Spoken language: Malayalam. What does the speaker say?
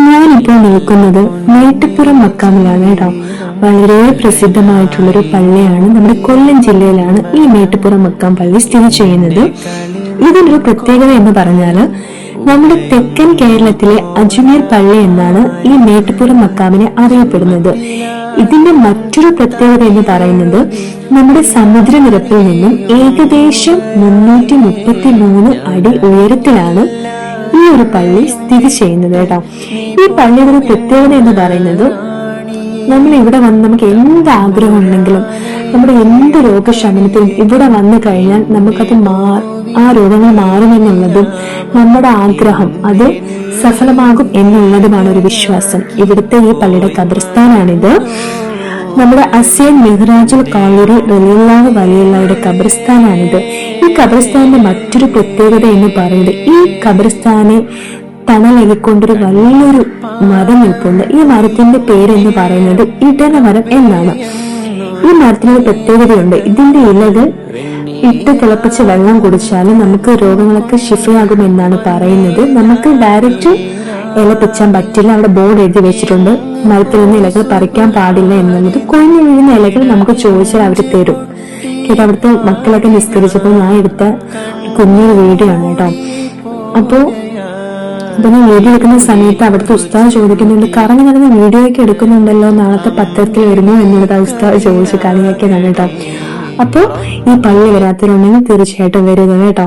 ഞാനിപ്പോൾ നിൽക്കുന്നത് മേട്ടിപ്പുറം മക്കാമിലാണ് കേട്ടോ വളരെ പ്രസിദ്ധമായിട്ടുള്ളൊരു പള്ളിയാണ് നമ്മുടെ കൊല്ലം ജില്ലയിലാണ് ഈ മേട്ടുപുറം മക്കാം പള്ളി സ്ഥിതി ചെയ്യുന്നത്. ഇതിനൊരു പ്രത്യേകത എന്ന് പറഞ്ഞാൽ നമ്മുടെ തെക്കൻ കേരളത്തിലെ അജ്മീർ പള്ളി എന്നാണ് ഈ മേട്ടുപുറം മക്കാമിനെ അറിയപ്പെടുന്നത്. ഇതിന്റെ മറ്റൊരു പ്രത്യേകത എന്ന് പറയുന്നത് നമ്മുടെ സമുദ്രനിരപ്പിൽ നിന്നും ഏകദേശം മുന്നൂറ്റി മുപ്പത്തി മൂന്ന് അടി ഉയരത്തിലാണ് ഈ ഒരു പള്ളി സ്ഥിതി ചെയ്യുന്നത് കേട്ടോ. ഈ പള്ളിയുടെ പ്രത്യേകത എന്ന് പറയുന്നത് നമ്മൾ ഇവിടെ വന്ന് നമുക്ക് എന്ത് ആഗ്രഹം ഉണ്ടെങ്കിലും നമ്മുടെ എന്ത് രോഗശമനത്തിനും ഇവിടെ വന്നു കഴിഞ്ഞാൽ നമുക്കത് മാ ആ രോഗങ്ങൾ മാറുമെന്നുള്ളതും നമ്മുടെ ആഗ്രഹം അത് സഫലമാകും എന്നുള്ളതുമാണ് ഒരു വിശ്വാസം. ഇവിടുത്തെ ഈ പള്ളിയുടെ കബർസ്ഥാനാണിത്. നമ്മുടെ അസേൻ മെഹ്റാജുൽ കാളൂരി റലിയുള്ളാഹ് വലിയുള്ളവരുടെ കബർസ്ഥാനാണിത്. ഈ കബർസ്ഥാനിന്റെ മറ്റൊരു പ്രത്യേകത എന്ന് പറയുന്നത് ഈ ഖബർസ്ഥാനെ തണലേക്കൊണ്ടൊരു വലിയൊരു മരം നിൽപ്പുണ്ട്. ഈ മരത്തിന്റെ പേരെന്ന് പറയുന്നത് ഇടന മരം എന്നാണ്. ഈ മരത്തിനൊരു പ്രത്യേകതയുണ്ട്. ഇതിന്റെ ഇലകൾ ഇട്ട് തിളപ്പിച്ച് വെള്ളം കുടിച്ചാൽ നമുക്ക് രോഗങ്ങളൊക്കെ ശിഫയാകുമെന്നാണ് പറയുന്നത്. നമുക്ക് ഡയറക്റ്റ് ഇല പിച്ചാൻ പറ്റില്ല. അവിടെ ബോർഡ് എഴുതി വെച്ചിട്ടുണ്ട്. മരത്തിൽ നിന്ന് ഇലകൾ പറിക്കാൻ പാടില്ല എന്നുള്ളത്. കൊഴിഞ്ഞു വീഴുന്ന ഇലകൾ നമുക്ക് ചോദിച്ചാൽ അവർ തരും. കേട്ടോ അവിടുത്തെ മക്കളൊക്കെ നിസ്കരിച്ചപ്പോൾ ഞാൻ എടുത്ത കുഞ്ഞൊരു ആണ് കേട്ടോ. അപ്പോ ഞാൻ വീഡിയോ എടുക്കുന്ന സമയത്ത് അവിടുത്തെ ഉസ്താദ് ചോദിക്കുന്നുണ്ട് കറങ്ങി നടന്ന് വീഡിയോ ഒക്കെ എടുക്കുന്നുണ്ടല്ലോ നാളത്തെ പത്രത്തിൽ വരുമോ? എന്നുള്ളത് ആ ഉസ്താദ് ചോദിച്ച് കളിയാക്കിയതാണ് കേട്ടോ. അപ്പോ ഈ പള്ളി വരാത്തവരുണ്ടെങ്കിൽ തീർച്ചയായിട്ടും വരിക കേട്ടോ.